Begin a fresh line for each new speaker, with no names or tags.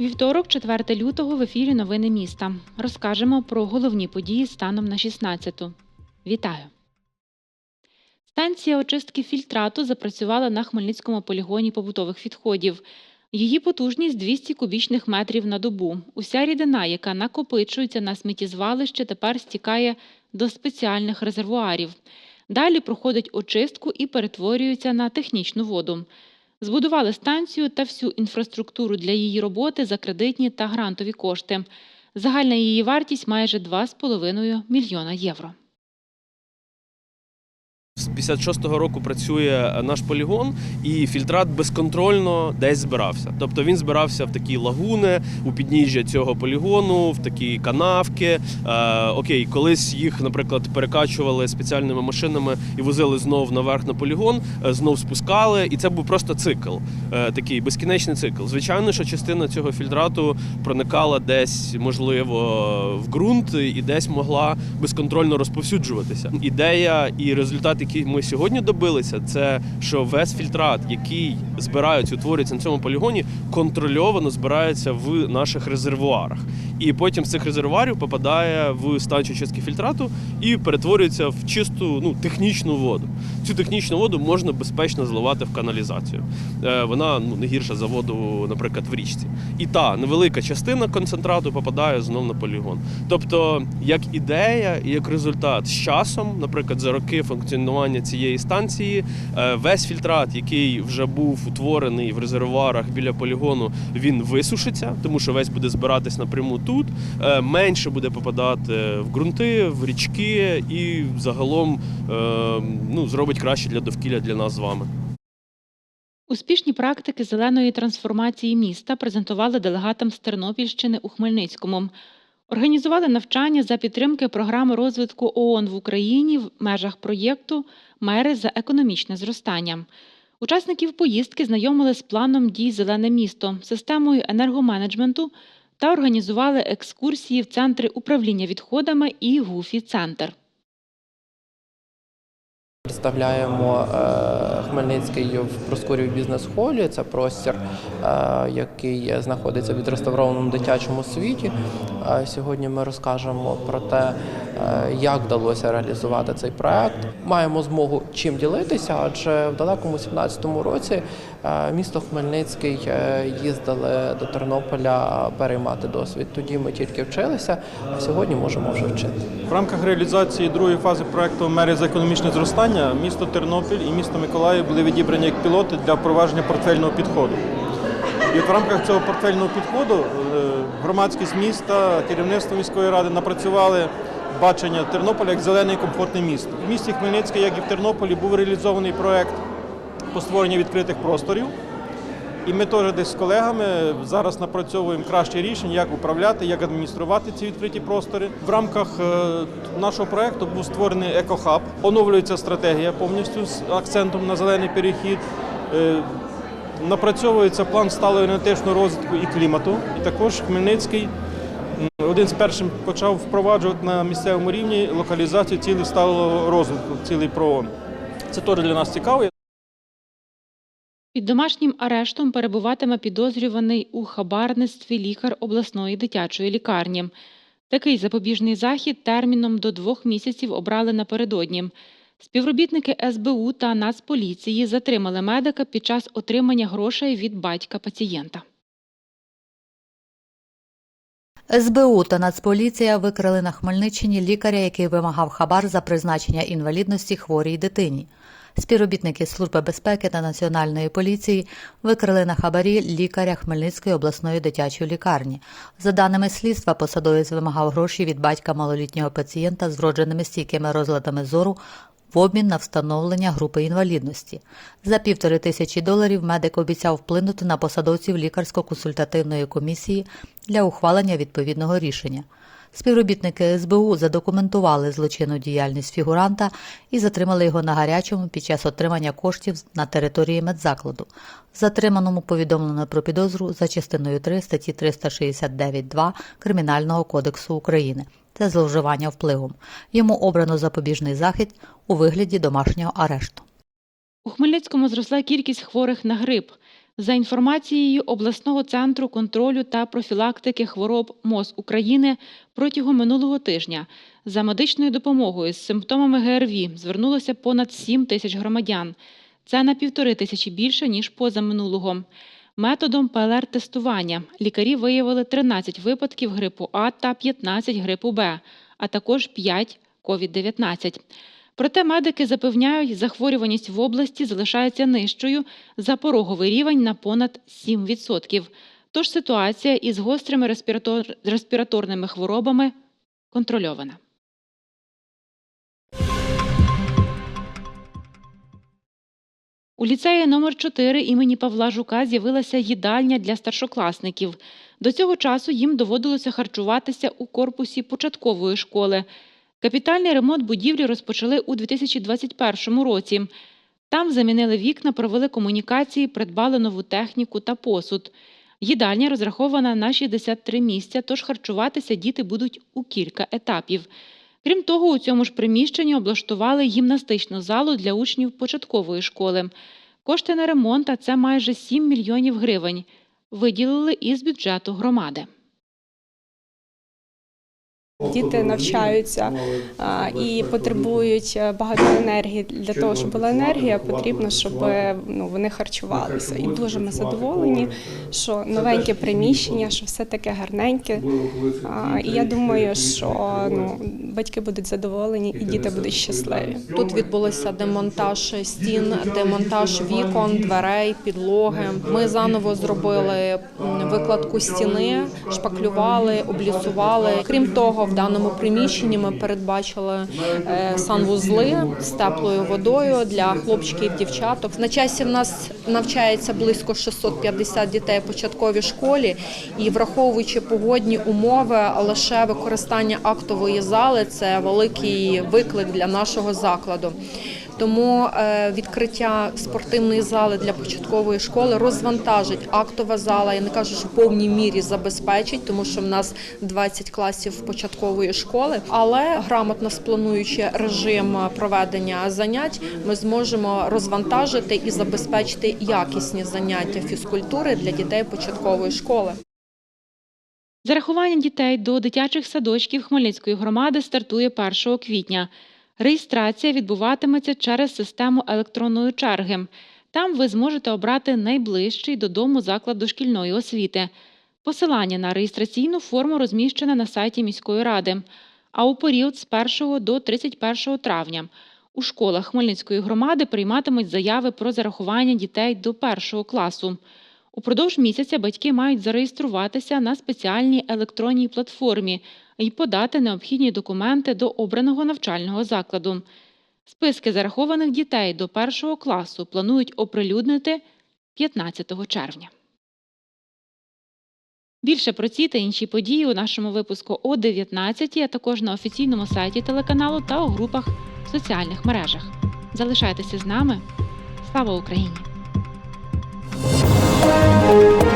Вівторок, 4 лютого, в ефірі Новини міста. Розкажемо про головні події станом на 16-ту. Вітаю! Станція очистки фільтрату запрацювала на Хмельницькому полігоні побутових відходів. Її потужність 200 кубічних метрів на добу. Уся рідина, яка накопичується на сміттєзвалище, тепер стікає до спеціальних резервуарів. Далі проходить очистку і перетворюється на технічну воду. Збудували станцію та всю інфраструктуру для її роботи за кредитні та грантові кошти. Загальна її вартість майже 2,5 мільйона євро.
З 56-го року працює наш полігон, і фільтрат безконтрольно десь збирався. Тобто він збирався в такі лагуни у підніжжя цього полігону, в такі канавки. Е, окей, колись їх, наприклад, перекачували спеціальними машинами і возили знов наверх на полігон, е, знов спускали, і це був просто цикл, е, такий безкінечний цикл. Звичайно, що частина цього фільтрату проникала десь, можливо, в ґрунт і десь могла безконтрольно розповсюджуватися. Ідея і результат, який ми сьогодні добилися, це що весь фільтрат, який збирається, утворюється на цьому полігоні, контрольовано збирається в наших резервуарах. І потім з цих резервуарів попадає в станцію чистки фільтрату і перетворюється в чисту ну, технічну воду. Цю технічну воду можна безпечно зливати в каналізацію. Е, Вона ну, не гірша за воду, наприклад, в річці. І та невелика частина концентрату попадає знов на полігон. Тобто, як ідея і як результат з часом, наприклад, за роки функціонування цієї станції, е, весь фільтрат, який вже був утворений в резервуарах біля полігону, він висушиться, тому що весь буде збиратись напряму тут, е, менше буде попадати в ґрунти, в річки і загалом е, ну, зробить краще для довкілля для нас з вами.
Успішні практики зеленої трансформації міста презентували делегатам з Тернопільщини у Хмельницькому. Організували навчання за підтримки програми розвитку ООН в Україні в межах проєкту Мери за економічне зростання. Учасників поїздки знайомили з планом дій Зелене місто, системою енергоменеджменту та організували екскурсії в центри управління відходами і ГУФІ Центр.
Представляємо е, Хмельницький в Проскурів бізнес-холі. Це простір, е, який знаходиться в відреставрованому дитячому світі. Е, Сьогодні ми розкажемо про те, як вдалося реалізувати цей проект. Маємо змогу чим ділитися, адже в далекому 17-му році місто Хмельницький їздили до Тернополя переймати досвід. Тоді ми тільки вчилися, а сьогодні можемо вже вчити.
В рамках реалізації другої фази проекту Мери за економічне зростання місто Тернопіль і місто Миколаїв були відібрані як пілоти для впровадження портфельного підходу. І в рамках цього портфельного підходу е, громадськість міста, керівництво міської ради напрацювали бачення Тернополя як зелене і комфортне місто. В місті Хмельницьке, як і в Тернополі, був реалізований проект по створенню відкритих просторів. І ми теж десь з колегами зараз напрацьовуємо кращі рішення, як управляти, як адмініструвати ці відкриті простори. В рамках е, нашого проекту був створений екохаб. Оновлюється стратегія повністю з акцентом на зелений перехід. Е, Напрацьовується план сталого енергетичного розвитку і клімату. І також Хмельницький один з першим почав впроваджувати на місцевому рівні локалізацію цілей сталого розвитку, цілей ПРООН. Це теж для нас цікаво.
Під домашнім арештом перебуватиме підозрюваний у хабарництві лікар обласної дитячої лікарні. Такий запобіжний захід терміном до двох місяців обрали напередодні. Співробітники СБУ та Нацполіції затримали медика під час отримання грошей від батька пацієнта.
СБУ та Нацполіція викрили на Хмельниччині лікаря, який вимагав хабар за призначення інвалідності хворій дитині. Співробітники Служби безпеки та Національної поліції викрили на хабарі лікаря Хмельницької обласної дитячої лікарні. За даними слідства, посадовець вимагав гроші від батька малолітнього пацієнта з вродженими стійкими розладами зору в обмін на встановлення групи інвалідності. За півтори тисячі доларів медик обіцяв вплинути на посадовців лікарсько-консультативної комісії для ухвалення відповідного рішення. Співробітники СБУ задокументували злочинну діяльність фігуранта і затримали його на гарячому під час отримання коштів на території медзакладу. Затриманому повідомлено про підозру за частиною 3 статті 369.2 Кримінального кодексу України. Це зловживання впливом. Йому обрано запобіжний захід у вигляді домашнього арешту.
У Хмельницькому зросла кількість хворих на грип. За інформацією обласного центру контролю та профілактики хвороб МОЗ України протягом минулого тижня за медичною допомогою з симптомами ГРВІ звернулося понад 7 тисяч громадян. Це на півтори тисячі більше ніж позаминулого. Методом ПЛР-тестування лікарі виявили 13 випадків грипу А та 15 грипу Б, а також 5 COVID-19. Проте медики запевняють, захворюваність в області залишається нижчою за пороговий рівень на понад 7%. Тож ситуація із гострими респіратор... респіраторними хворобами контрольована. У ліцеї номер 4 імені Павла Жука з'явилася їдальня для старшокласників. До цього часу їм доводилося харчуватися у корпусі початкової школи. Капітальний ремонт будівлі розпочали у 2021 році. Там замінили вікна, провели комунікації, придбали нову техніку та посуд. Їдальня розрахована на 63 місця, тож харчуватися діти будуть у кілька етапів. Крім того, у цьому ж приміщенні облаштували гімнастичну залу для учнів початкової школи. Кошти на ремонт, а це майже 7 мільйонів гривень, виділили із бюджету громади.
Діти навчаються і потребують е, багато енергії. Для того, щоб була енергія, потрібно, щоб е, ну, вони харчувалися. І дуже ми задоволені, що новеньке приміщення, що все таке гарненьке. І я думаю, що ну, батьки будуть задоволені і діти будуть щасливі.
Тут відбулося демонтаж стін, демонтаж вікон, дверей, підлоги. Ми заново зробили викладку стіни, шпаклювали, облісували. Крім того, в даному приміщенні ми передбачили е, санвузли з теплою водою для хлопчиків, дівчаток. На часі в нас навчається близько 650 дітей в початковій школі, і враховуючи погодні умови, лише використання актової зали це великий виклик для нашого закладу. Тому е, відкриття спортивної зали для початкової школи розвантажить актова зала. Я не кажу, що в повній мірі забезпечить, тому що в нас 20 класів початкової школи. Але грамотно сплануючи режим проведення занять, ми зможемо розвантажити і забезпечити якісні заняття фізкультури для дітей початкової школи.
Зарахування дітей до дитячих садочків Хмельницької громади стартує 1 квітня. Реєстрація відбуватиметься через систему електронної черги. Там ви зможете обрати найближчий додому заклад дошкільної освіти. Посилання на реєстраційну форму розміщене на сайті міської ради. А у період з 1 до 31 травня у школах Хмельницької громади прийматимуть заяви про зарахування дітей до першого класу. Упродовж місяця батьки мають зареєструватися на спеціальній електронній платформі і подати необхідні документи до обраного навчального закладу. Списки зарахованих дітей до першого класу планують оприлюднити 15 червня. Більше про ці та інші події у нашому випуску о 19, а також на офіційному сайті телеканалу та у групах в соціальних мережах. Залишайтеся з нами. Слава Україні! Thank you.